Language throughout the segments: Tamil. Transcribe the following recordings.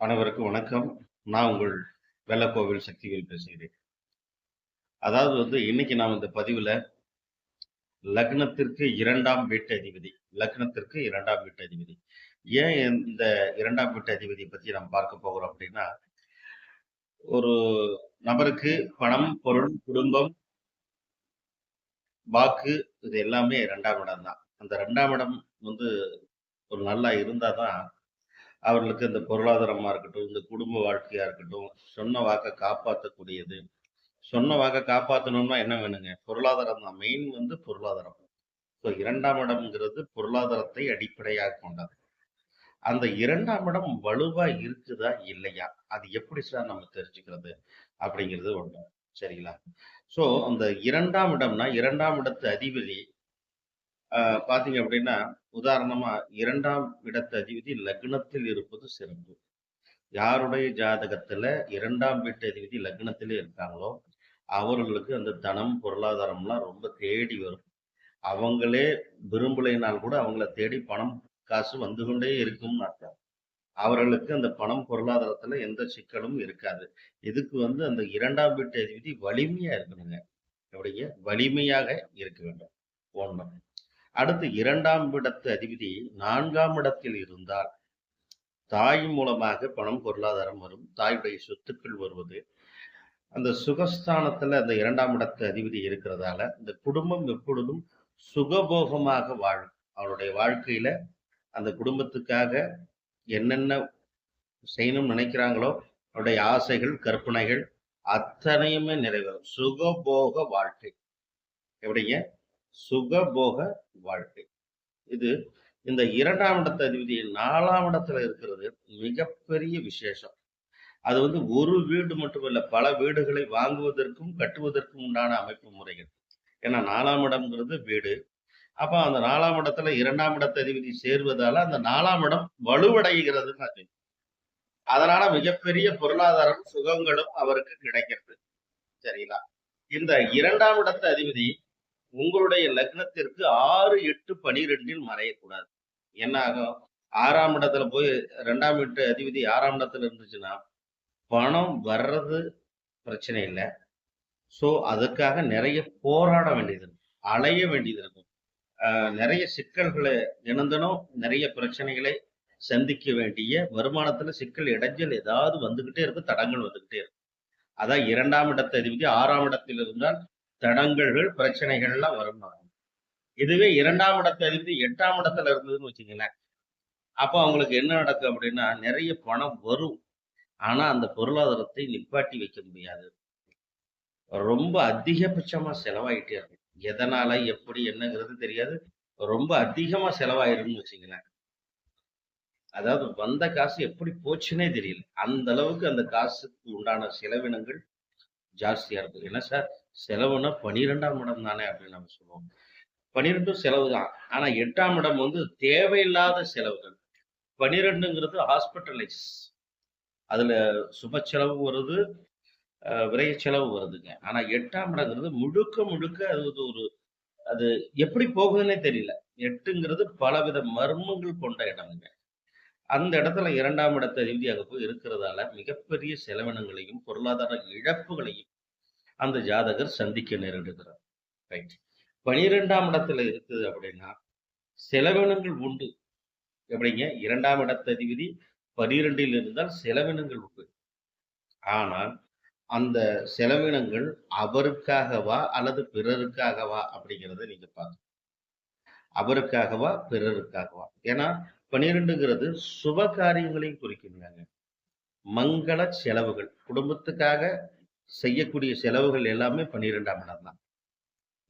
அனைவருக்கும் வணக்கம். நான் உங்கள் வெள்ளக்கோவில் சக்திவேல் பேசுகிறேன். அதாவது வந்து இன்னைக்கு நாம் இந்த பதிவுல லக்னத்திற்கு இரண்டாம் வீட்டு அதிபதி லக்னத்திற்கு இரண்டாம் வீட்டு அதிபதி. ஏன் இந்த இரண்டாம் வீட்டு அதிபதியை பத்தி நாம் பார்க்க போகிறோம் அப்படின்னா, ஒரு நபருக்கு பணம், பொருள், குடும்பம் வாக்கு இது எல்லாமே ரெண்டாம் இடம் தான். அந்த ரெண்டாம் இடம் வந்து ஒரு நல்லா இருந்தா தான், அவர்களுக்கு இந்த பொருளாதாரமாக இருக்கட்டும், இந்த குடும்ப வாழ்க்கையாக இருக்கட்டும், சொன்ன வாக்கை காப்பாற்றக்கூடியது சொன்ன வாக்கை காப்பாற்றணும்னா என்ன வேணுங்க? பொருளாதாரம் தான். மெயின் வந்து பொருளாதாரம். ஸோ இரண்டாம் இடம்ங்கிறது பொருளாதாரத்தை அடிப்படையாக கொண்டது. அந்த இரண்டாம் இடம் வலுவா இருக்குதா? இல்லையா? அது எப்படி சார் நம்ம தெரிஞ்சுக்கிறது? அப்படிங்கிறது ஒன்று சரிங்களா? ஸோ அந்த இரண்டாம் இடம்னா இரண்டாம் இடத்து அதிபதி பார்த்தீங்க அப்படின்னா, உதாரணமா 2ஆம் இடத்து அதிபதி லக்னத்தில் இருப்பது சிறப்பு. யாருடைய ஜாதகத்துல இரண்டாம் வீட்டு அதிபதி லக்னத்திலே இருக்காங்களோ, அவர்களுக்கு அந்த தனம், பொருளாதாரம்லாம் ரொம்ப தேடி வரும். அவங்களே விரும்பலைனால் கூட அவங்கள தேடி பணம், காசு வந்து கொண்டே இருக்கும்னு அர்த்தம். அவர்களுக்கு அந்த பணம், பொருளாதாரத்துல எந்த சிக்கலும் இருக்காது. இதுக்கு வந்து அந்த இரண்டாம் வீட்டு அதிபதி வலிமையா இருக்கணுங்க. அப்படிங்க வலிமையாக இருக்க வேண்டும். ஒன்று அடுத்து இரண்டாம் இடத்து அதிபதி நான்காம் இடத்தில் இருந்தால், தாய் மூலமாக பணம், பொருளாதாரம் வரும். தாயுடைய சொத்துக்கள் வருவது. அந்த சுகஸ்தானத்துல அந்த இரண்டாம் இடத்து அதிபதி இருக்கிறதால, இந்த குடும்பம் எப்பொழுதும் சுகபோகமாக வாழும். அவருடைய வாழ்க்கையில அந்த குடும்பத்துக்காக என்னென்ன செய்யணும்னு நினைக்கிறாங்களோ, அவருடைய ஆசைகள், கற்பனைகள் அத்தனையுமே நிறைவேறும். சுகபோக வாழ்க்கை. எப்படிங்க? சுகபோக வாழ்க்கை. இது இந்த இரண்டாம் இடத்து அதிபதி நாலாம் இடத்துல இருக்கிறது மிகப்பெரிய விசேஷம். அது வந்து ஒரு வீடு மட்டுமல்ல, பல வீடுகளை வாங்குவதற்கும், கட்டுவதற்கும் உண்டான அமைப்பு முறைகள். ஏன்னா நாலாம் இடம்ங்கிறது வீடு. அப்போ அந்த நாலாம் இடத்துல 2ஆம் இடத்து அதிபதி சேர்வதால, அந்த நாலாம் இடம் வலுவடைகிறதுன்னு அர்த்தம். அதனால மிகப்பெரிய பொருளாதாரம், சுகங்களும் அவருக்கு கிடைக்கிறது. சரிங்களா? இந்த இரண்டாம் இடத்து அதிபதி உங்களுடைய லக்னத்திற்கு 6, 8, 12ல் மறையக்கூடாது. என்ன ஆகும்? ஆறாம் இடத்துல போய் ரெண்டாம் வீட்டு அதிபதி ஆறாம் இடத்துல இருந்துச்சுன்னா, பணம் வர்றது பிரச்சனை இல்லை ஸோ அதுக்காக நிறைய போராட வேண்டியது இருக்கும். அலைய வேண்டியது இருக்கும். நிறைய சிக்கல்களை இணைந்தனும் நிறைய பிரச்சனைகளை சந்திக்க வேண்டிய வருமானத்துல சிக்கல், இடைஞ்சல் ஏதாவது வந்துகிட்டே இருக்கும். தடங்கள் வந்துகிட்டே இருக்கும். அதான் இரண்டாம் இடத்து அதிபதி ஆறாம் இடத்தில் இருந்தால் தடங்கல்கள், பிரச்சனைகள்லாம் வரும்னு இதுவே இரண்டாம் இடத்துல இருந்து எட்டாம் இடத்துல இருந்ததுன்னு வச்சுக்கங்களேன், அப்போ அவங்களுக்கு என்ன நடக்கும் அப்படின்னா, நிறைய பணம் வரும். ஆனா அந்த பொருளாதாரத்தை நிப்பாட்டி வைக்க முடியாது. ரொம்ப அதிகபட்சமா செலவாயிட்டே இருக்கும். எதனால, எப்படி, என்னங்கிறது தெரியாது. ரொம்ப அதிகமா செலவாயிரும்னு வச்சுங்களேன் அதாவது வந்த காசு எப்படி போச்சுன்னே தெரியல. அந்த அளவுக்கு அந்த காசுக்கு உண்டான செலவினங்கள் ஜாஸ்தியாக இருக்கும். என்ன சார் செலவுன்னா 12ஆம் இடம் தானே அப்படின்னு நம்ம சொல்லுவோம். 12ம் செலவு தான். ஆனால் எட்டாம் இடம் வந்து தேவையில்லாத செலவுகள். 12ங்கிறது ஹாஸ்பிட்டலைஸ். அதில் சுப செலவு வருது, விரைய செலவு வருதுங்க. ஆனால் எட்டாம் இடங்கிறது முழுக்க முழுக்க அது வந்து ஒரு அது எப்படி போகுதுன்னே தெரியல. எட்டுங்கிறது பலவித மர்மங்கள் கொண்ட இடம்ங்க. அந்த இடத்துல இரண்டாம் இடத்த அதிபதியாக போய் இருக்கிறதால, மிகப்பெரிய செலவினங்களையும், பொருளாதார இழப்புகளையும் அந்த ஜாதகர் சந்திக்க நேரிடுகிறார். ரைட். 12ஆம் இடத்துல இருக்குது அப்படின்னா, செலவினங்கள் உண்டு. எப்படிங்க? 2ஆம் இடத்து அதிபதி 12ல் இருந்தால் செலவினங்கள் உண்டு. ஆனால், அந்த செலவினங்கள் அவருக்காகவா? அல்லது பிறருக்காகவா? அப்படிங்கிறத நீங்க பார்க்கணும். அவருக்காகவா? பிறருக்காகவா? ஏன்னா 12ங்கிறது சுப காரியங்களையும் குறிக்கின்றாங்க மங்கள செலவுகள். குடும்பத்துக்காக செய்யக்கூடிய செலவுகள் எல்லாமே 12ஆம் இடம் தான்.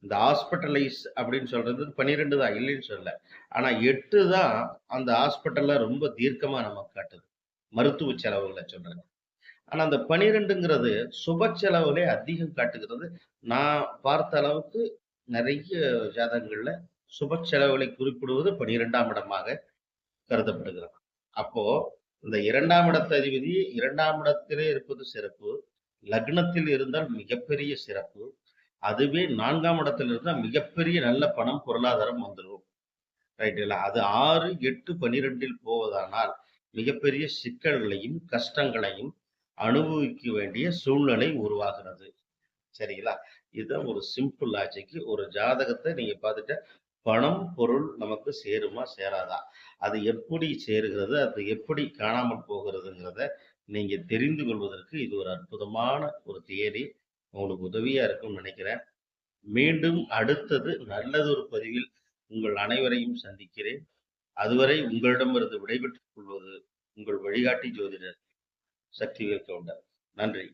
இந்த ஹாஸ்பிட்டலைஸ் அப்படின்னு சொல்றது 12 தான் இல்லைன்னு சொல்லல. ஆனா எட்டு தான் அந்த ஹாஸ்பிட்டல்ல ரொம்ப தீர்க்கமா நமக்கு காட்டுது. மருத்துவ செலவுகளை சொல்றாங்க ஆனா அந்த 12ங்கிறது சுப செலவுகளே அதிகம் காட்டுகிறது. நான் பார்த்த அளவுக்கு நிறைய ஜாதகங்கள்ல சுப செலவுகளை குறிப்பிடுவது 12ஆம் இடமாக கருதப்படுகிறது. அப்போ இந்த இரண்டாம் இடத்து அதிபதி இரண்டாம் இடத்திலே இருப்பது சிறப்பு. லக்னத்தில் இருந்தால் மிகப்பெரிய சிறப்பு. அதுவே நான்காம் இடத்துல இருந்தால் மிகப்பெரிய நல்ல பணம், பொருளாதாரம் வந்துரும். ரைட்டுங்களா? அது 6, 8, 12ல் போவதானால், மிகப்பெரிய சிக்கல்களையும், கஷ்டங்களையும் அனுபவிக்க வேண்டிய சூழ்நிலை உருவாகிறது. சரிங்களா? இதுதான் ஒரு சிம்பிள் லாஜிக்கு ஒரு ஜாதகத்தை நீங்க பார்த்துட்டு, பணம், பொருள் நமக்கு சேருமா? சேராதா? அது எப்படி சேருகிறது? அது எப்படி காணாமல் போகிறதுங்கிறத நீங்க தெரிந்து கொள்வதற்கு இது ஒரு அற்புதமான ஒரு தியரி. உங்களுக்கு உதவியா இருக்கும்னு நினைக்கிறேன். மீண்டும் அடுத்தது நல்லதொரு பதிவில் உங்கள் அனைவரையும் சந்திக்கிறேன். அதுவரை உங்களிடமிருந்து விடைபெற்றுக் கொள்வது உங்கள் வழிகாட்டி ஜோதிடர் சக்திவேல் கவுண்டர். நன்றி.